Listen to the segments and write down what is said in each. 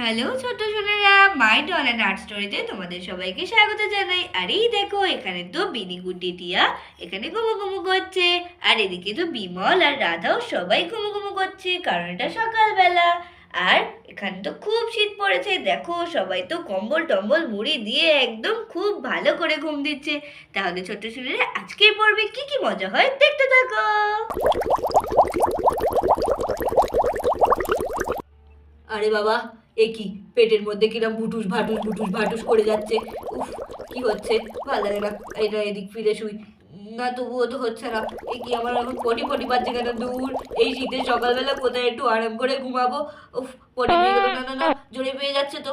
Hello ছোট্ট সোনারা my doll and art স্টোরিতে তোমাদের সবাইকে স্বাগত জানাই। আর এই দেখো, এখানে তো বিনি গুড্ডি টিয়া এখানে ঘুমো ঘুমো করছে। আর এদিকে তো বিমল আর রাধাও সবাই ঘুমো ঘুমো করছে, কারণ এটা সকালবেলা। আর এখানে তো খুব শীত পড়েছে, দেখো সবাই তো কম্বল টম্বল মুড়ি দিয়ে একদম খুব ভালো করে ঘুম দিচ্ছে। তাহলে ছোট্ট সোনারা আজকের পর্বে কি কি মজা হয় দেখতে থাকো। আরে বাবা এ কি, পেটের মধ্যে কিরম ভুটুস ভাটুস ভুটুস ভাটুস করে যাচ্ছে। উফ, কি হচ্ছে? ভালো লাগে না, এটা এদিক ফিরে শুই। না, তবুও তো হচ্ছে না। এ কি, আমার এখন পটি পটি পাচ্ছে কেন? দূর, এই শীতের সকালবেলা কোথায় একটু আরাম করে ঘুমাবো? উফ, পটি পেয়ে গেল। না না না, জোরে পেয়ে যাচ্ছে তো।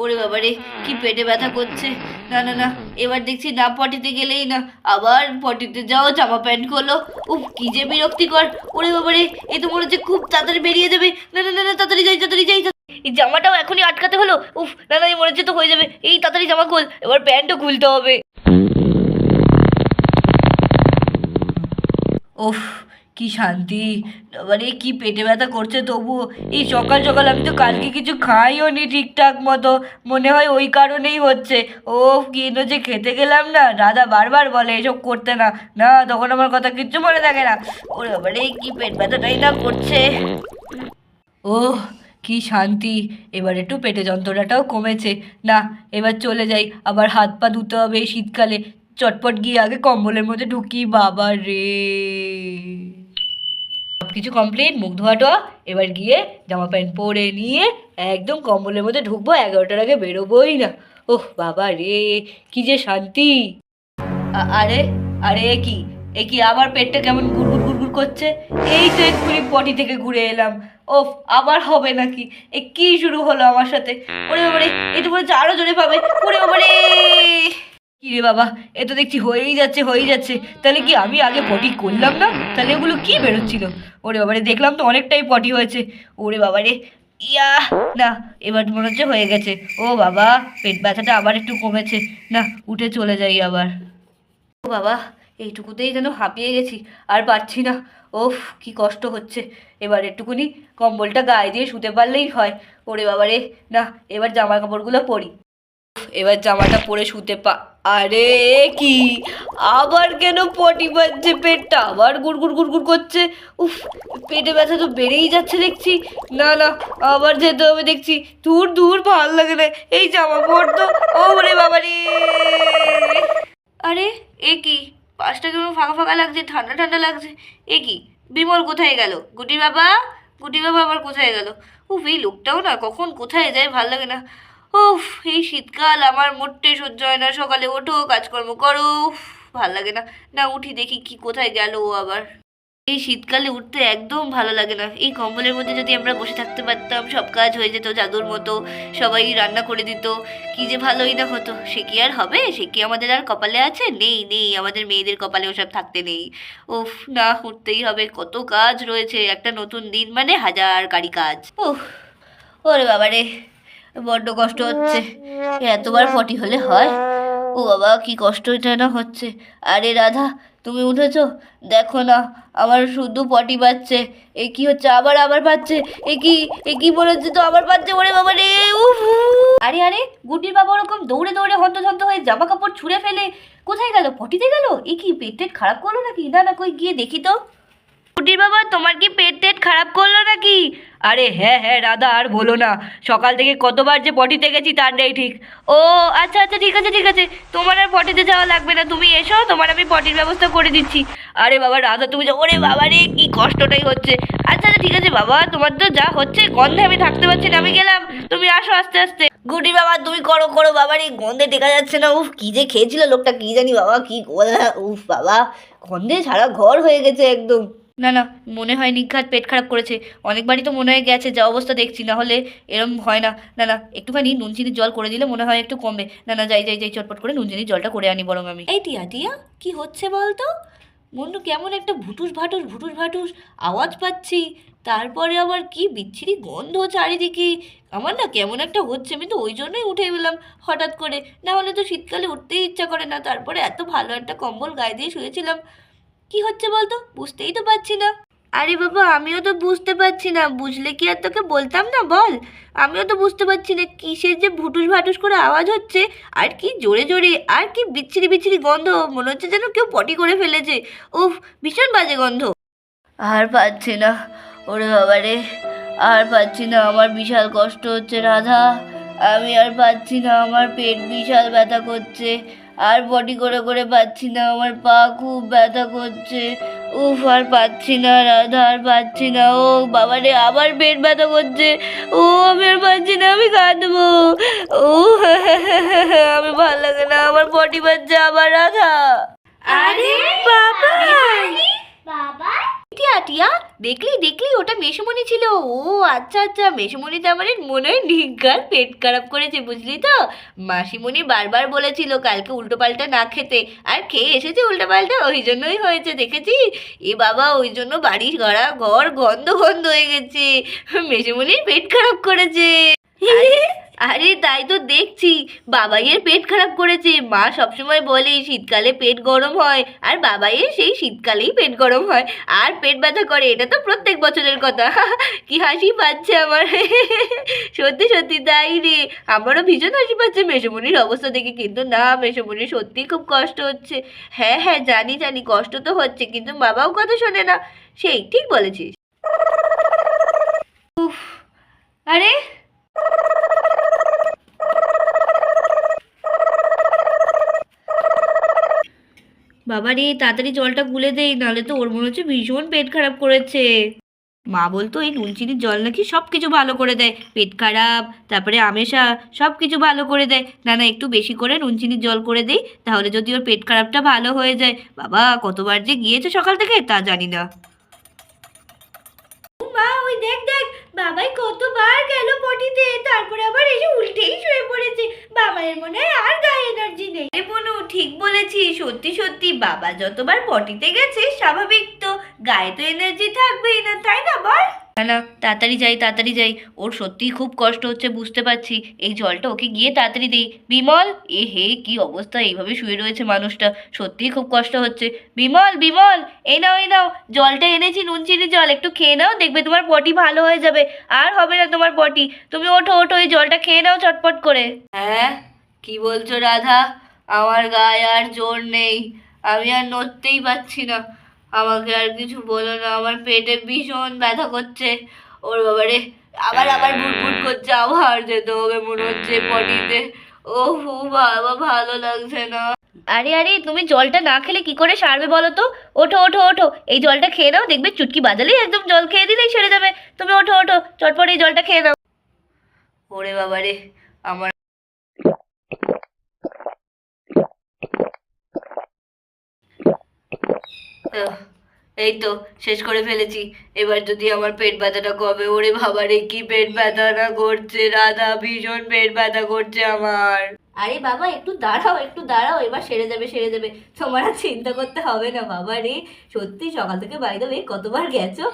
ওরে বাবারে কি পেটে ব্যথা করছে। না না না, এবার দেখছি না পটিতে গেলেই না, আবার পটিতে যাও, জামা প্যান্ট খোলো। উফ, কি যে বিরক্তিকর। ওরে বাবারে এ তো মনে হচ্ছে খুব তাড়াতাড়ি বেরিয়ে যাবে। না না না, তাড়াতাড়ি যাই তাড়াতাড়ি যাই এই জামাটাও এখনই আটকাতে হলো। উফ না না মনে হচ্ছে তো হয়ে যাবে। এই তাড়াতাড়ি জামা খোল, এবার প্যান্টও খুলতে হবে। উফ, কি শান্তি। মানে কি পেটে ব্যথা করছে তবুও। এই সকাল সকাল আমি তো কালকে কিছু খাইও নি ঠিকঠাক মতো। মনে হয় ওই কারণেই হচ্ছে। ও কেন যে খেতে গেলাম না। দাদা বারবার বলে এসব করতে না। না, তখন আমার কথা কিচ্ছু মনে থাকে না। ওরে বাবারে কি পেট ব্যথাটাই না করছে। ও কি শান্তি? এবার একটু পেটে যন্ত্রণাটাও কমেছে। না, এবার চলে যাই। আবার হাত পা ধুতে হবে শীতকালে। চটপট গিয়ে আগে কম্বলের মধ্যে ঢুকি, বাবা রে। সব কিছু কমপ্লিট মুখ ধোয়া টোয়া। এবার গিয়ে জামা প্যান্ট পরে নিয়ে একদম কম্বলের মধ্যে ঢুকবো, এগারোটার আগে বেরোবোই না। ওহ, বাবা রে, কি যে শান্তি। আরে আরে কি? এ কি আবার পেটটা কেমন গুড়গুড় গুড়গুড় করছে? এই তো এক্ষুনি পটি থেকে ঘুরে এলাম। ওফ আবার হবে নাকি? এ কি শুরু হলো আমার সাথে? ওরে বাবারে এ তো আরও জোরে পাবে। ওরে বাবারে কি রে বাবা এ তো দেখছি হয়েই যাচ্ছে হয়েই যাচ্ছে। তাহলে কি আমি আগে পটি করলাম না? তাহলে ওগুলো কি বেরোচ্ছিল? ওরে বাবারে দেখলাম তো অনেকটাই পটি হয়েছে। ওরে বাবারে ইয়া না এবার মনে হচ্ছে হয়ে গেছে। ও বাবা পেট ব্যথাটা আবার একটু কমেছে। না উঠে চলে যাই আবার। ও বাবা এইটুকুতেই যেন হাঁপিয়ে গেছি আর পারছি না। ওফ, কি কষ্ট হচ্ছে। এবার একটুকুনি কম্বলটা গায়ে দিয়ে শুতে পারলেই হয়। ওরে বাবারে, না, এবার জামা কাপড়গুলো পরি এবার জামাটা পরে শুতে পা আরে কি? আবার কেন পটি পাচ্ছে পেটটা? আবার গুড়গুড় গুড়গুড় করছে। উফ, পেটে ব্যথা তো বেড়েই যাচ্ছে দেখছি। না না, আবার যেতে হবে দেখছি। দূর দূর, ভালো লাগে না। এই জামা পরতো ও রে বাবা রে আরে, এ কি? পাশটা কেমন ফাঁকা ফাঁকা লাগছে, ঠান্ডা ঠান্ডা লাগছে। এ কি? বিমল কোথায় গেল? গুটি বাবা? গুটি বাবা আবার কোথায় গেল? উফ, এই লোকটাও না কখন কোথায় যায় ভালো লাগে না। উফ, এই শীতকাল আমার মোটে সহ্য হয় না। সকালে ওঠো, কাজকর্ম করো। ভালো লাগে না। না, উঠি দেখি কি কোথায় গেল ও আবার। এই শীতকালে উঠতে একদম ভালো লাগে না। এই কম্বলের মধ্যে যদি আমরা বসে থাকতে পারতাম, সব কাজ হয়ে যেত, জাদুর মতো, সবাই রান্না করে দিত। কি যে ভালোই না হতো। সে কি আর হবে? সে কি আমাদের আর কপালে আছে? নেই নেই, আমাদের মেয়েদের কপালে ওসব থাকতে নেই। উফ, না, উঠতেই হবে। কত কাজ রয়েছে, একটা নতুন দিন মানে হাজার কারি কাজ। উফ, ওরে বাবারে, বড্ড কষ্ট হচ্ছে। এতবার ফটি হলে হয়? ও বাবা, কি কষ্ট এটা না হচ্ছে? আরে রাধা, তুমি উঠেছো? দেখো না, আমার শুধু পটি পাচ্ছে এ কি হচ্ছে? আবার আবার পাচ্ছে এ কি এ কি মনে হচ্ছে তো আবার পাচ্ছে ওরে বাবা রে? আরে আরে গুটির বাবা ওরকম দৌড়ে দৌড়ে হন্ত হন্তসন্ত হয়ে জামা কাপড় ছুঁড়ে ফেলে। কোথায় গেল? পটিতে গেল? এ কি পেট টেট খারাপ করল নাকি? না না, কই, গিয়ে দেখি তো। কুটির বাবা, তোমার কি পেট টেট খারাপ করল নাকি? আরে হ্যাঁ হ্যাঁ রাধা, আর বলো না। সকাল থেকে কতবার যে পটিতে গেছি তার নেই ঠিক। ও আচ্ছা আচ্ছা ঠিক আছে ঠিক আছে। তোমার আর পটিতে যাওয়া লাগবে না। তুমি এসো, তোমার আমি পটির ব্যবস্থা করে দিচ্ছি। আরে বাবা, রাধা, তুমি ওরে বাবা রে, কি কষ্টটাই হচ্ছে। আচ্ছা আচ্ছা ঠিক আছে বাবা, তোমার তো যা হচ্ছে, গন্ধে আমি থাকতে পারছি না। আমি গেলাম। তুমি আসো আস্তে আস্তে। গুটি বাবা, তুমি করো করো বাবা রে, গন্ধে দেখা যাচ্ছে না। উফ, কি যে খেয়েছিল লোকটা, কি জানি বাবা, কি গোলা। উফ, বাবা, গন্ধে সারা ঘর হয়ে গেছে একদম। না না, মনে হয় নিঘাত পেট খারাপ করেছে। অনেকবারই তো মনে হয় গেছে, যা অবস্থা দেখছি, না হলে এরম হয় না। না না, একটুখানি নুন চিনির জল করে দিলে মনে হয় একটু কমবে। না না, যাই যাই যাই, চটপট করে নুন চিনির জলটা করে আনি বরং আমি। এই টিয়া টিয়া, কি হচ্ছে বলতো? মন্ডু কেমন একটা ভুটুস ভাটুস ভুটুস ভাটুস, আওয়াজ পাচ্ছি। তারপরে আবার কি বিচ্ছিরি গন্ধ চারিদিকে। আমার না কেমন একটা হচ্ছে, আমি তো ওই জন্যই উঠে গেলাম হঠাৎ করে। না হলে তো শীতকালে উঠতেই ইচ্ছা করে না। তারপরে এত ভালো একটা কম্বল গায়ে দিয়ে শুয়েছিলাম। কি হচ্ছে বলতো? বুঝতেই তো পারছি না। আরে বাবা আমিও তো বুঝতে পারছি না। বুঝলে কি আর তোকে বলতাম না? বল। আমিও তো বুঝতে পারছি না কিসের যে ভুটুস ভাটুস করে আওয়াজ হচ্ছে আর কি জোরে জোরে আর কি বিচ্ছিরি বিচ্ছিরি গন্ধ। মনে হচ্ছে যেন কেউ পটি করে ফেলেছে। উফ ভীষণ বাজে গন্ধ। আর পাচ্ছি না। ওরে বাবারে আর পাচ্ছি না। আমার বিশাল কষ্ট হচ্ছে রাধা। আমি আর পাচ্ছি না। আমার পেট বিশাল ব্যথা করছে। আর বডি করে করে পাচ্ছি না আমার পা খুব ব্যথা করছে। উফ আর পাচ্ছি না রাধা আর পাচ্ছি না। ও বাবারে আবার পেট ব্যথা করছে। ও আমি আর পাচ্ছি না আমি কাঁদবো। ও আমি ভালো লাগে না আমার বডি বাচ্চা আবার রাধা। আরে বাবা বাবা টিয়া টিয়া, দেখলি দেখলি, ওটা মেসমণি ছিল। ও আচ্ছা আচ্ছা মেসমণি তো আমার মনে হয় নিজ্ঞার পেট খারাপ করেছে, বুঝলি তো? মাসিমণি বারবার বলেছিল কালকে উল্টো পাল্টা না খেতে, আর খেয়ে এসেছে উল্টো পাল্টা ওই জন্যই হয়েছে, দেখেছি? এ বাবা, ওই জন্য বাড়ির ঘরা ঘর গন্ধ গন্ধ হয়ে গেছে। মেসমণির পেট খারাপ করেছে। আরে- তাই তো দেখছি। বাবাইয়ের পেট খারাপ করেছে। মা সবসময় বলে, শীতকালে পেট গরম হয়। আর বাবাইয়ের সেই শীতকালেই পেট গরম হয়। আর পেট ব্যথা করে, এটা তো প্রত্যেক বছরের কথা। কি হাসি পাচ্ছে আমার। সত্যি সত্যি তাই রে। আমারও ভীষণ হাসি পাচ্ছে। মেসমণির অবস্থা দেখে কিন্তু না, মেসমণির সত্যি খুব কষ্ট হচ্ছে। হ্যাঁ হ্যাঁ জানি জানি, কষ্ট তো হচ্ছে, কিন্তু বাবাও কথা শোনে না। সেই, ঠিক বলেছিস। উফ, আরে বাবা রে তাড়াতাড়ি জলটা গুলে দেই নাহলে তো ওর মনে হচ্ছে ভীষণ পেট খারাপ করেছে। মা বলতো, এই নুন চিনির জল নাকি সব কিছু ভালো করে দেয়, পেট খারাপ, তারপরে আমেশা সব কিছু ভালো করে দেয়। না না, একটু বেশি করে নুন চিনির জল করে দেই, তাহলে যদি ওর পেট খারাপটা ভালো হয়ে যায়। বাবা, কতবার যে গিয়েছে সকাল থেকে তা জানি না। মা, ওই দেখ দেখ বাবাই কতবার গেল পটিতে, তারপরে আবার এসে উল্টেই শুয়ে পড়েছে। বাবাইয়ের মনে হয় আর গায়ে এনার্জি নেই। আরে বনু, ঠিক বলেছি সত্যি সত্যি, বাবা যতবার পটিতে গেছে, স্বাভাবিক তো, গায়ে তো এনার্জি থাকবেই না, তাই না বল? না, তাড়াতাড়ি যাই তাড়াতাড়ি যাই। ওর সত্যিই খুব কষ্ট হচ্ছে, বুঝতে পারছি। এই জলটা ওকে গিয়ে তাড়াতাড়ি দিই। বিমল? এ হে, কি অবস্থা? এইভাবে শুয়ে রয়েছে মানুষটা। সত্যিই খুব কষ্ট হচ্ছে। বিমল বিমল! এই নাও এই নাও! জলটা এনেছি, নুন, চিনি, জল। একটু খেয়ে নাও, দেখবে তোমার পটি ভালো হয়ে যাবে। আর হবে না তোমার পটি। তুমি ওঠো ওঠো, এই জলটা খেয়ে নাও চটপট করে। হ্যাঁ? কি বলছো, রাধা? আমার গায়ে আর জোর নেই। আমি আর নড়তেই পারছি না। আমাকে আর কিছু বলো না আমার পেটে ভীষণ ব্যথা করছে। ওর বাবারে আবার আবার বুটবুট করছে আবার যেতে হবে মনে হচ্ছে পটিতে ও বাবা ভালো লাগছে না। আরে আরে তুমি জলটা না খেলে কি করে সারবে বলো তো? ওঠো ওঠো ওঠো। এই জলটা খেয়ে নাও দেখবে চুটকি বাজালেই একদম জল খেয়ে দিলেই সেরে যাবে। তুমি ওঠো ওঠো। চটপট এই জলটা খেয়ে নাও। ওরে বাবারে আমার এই তো, শেষ করে ফেলেছি। এবার যদি আমার পেট ব্যথাটা কবে ওরে বাবা রে, কি পেট ব্যথা না করছে, রাধা ভীষণ পেট ব্যথা করছে আমার। আরে বাবা, একটু দাঁড়াও একটু দাঁড়াও, এবার সেরে যাবে সেরে যাবে। তোমার আর চিন্তা করতে হবে না বাবা রে। সত্যি, সকাল থেকে বাইরে দেবে কতবার গেছো?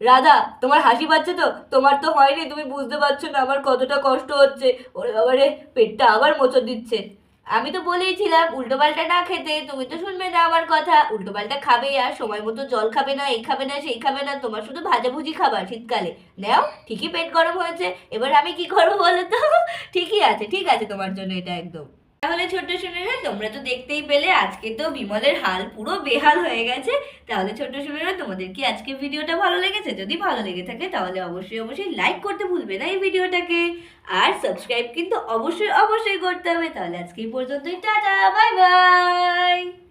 রাধা, তোমার হাসি পাচ্ছে তো? তোমার তো হয়নি, তুমি বুঝতে পারছ না আমার কতটা কষ্ট হচ্ছে। ওরে বাবা রে, পেটটা আবার মোচড় দিচ্ছে। আমি তো বলেইছিলাম, উল্টো পাল্টা না খেতে, তুমি তো শুনবে না আমার কথা। উল্টো পাল্টা খাবে আর সময় মতো জল খাবে না, এই খাবে না, সেই খাবে না, তোমার শুধু ভাজাভুজি খাবার শীতকালে। নাও, ঠিকই পেট গরম হয়েছে, এবার আমি কি করব বলো তো? ঠিকই আছে, ঠিক আছে তোমার জন্য এটা একদম। তাহলে ছোট্ট শুনেরা তোমরা তো দেখতেই পেলে আজকে তো বিমলের হাল পুরো বেহাল হয়ে গেছে। তাহলে ছোট্ট শুনেরা তোমাদের কি আজকে ভিডিওটা ভালো লেগেছে? যদি ভালো লেগে থাকে, তাহলে অবশ্যই অবশ্যই লাইক করতে ভুলবে না এই ভিডিওটাকে। আর সাবস্ক্রাইব কিন্তু অবশ্যই অবশ্যই করতে হবে। তাহলে আজকে পর্যন্তই। Tata bye bye